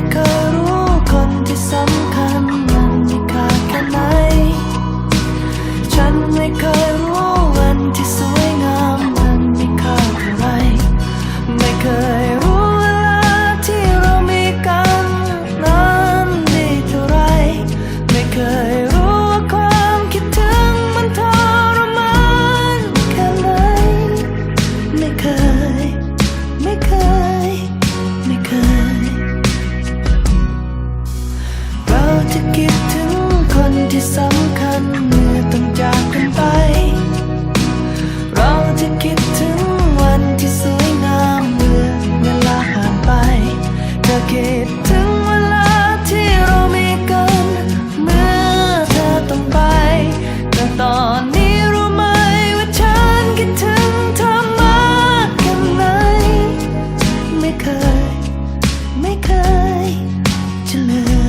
go คิดถึงคนที่สำคัญเมื่อต้องจากกันไป เราจะคิดถึงวันที่สวยงามเมื่อเวลาผ่านไปเธคิดถึงเวลาที่เราเมื่อเธอต้องไป แต่ตอนนี้รู้ไหมว่าฉันคิดถึงเธอมากแค่ไหนไม่เคย ไม่เคยจะลืม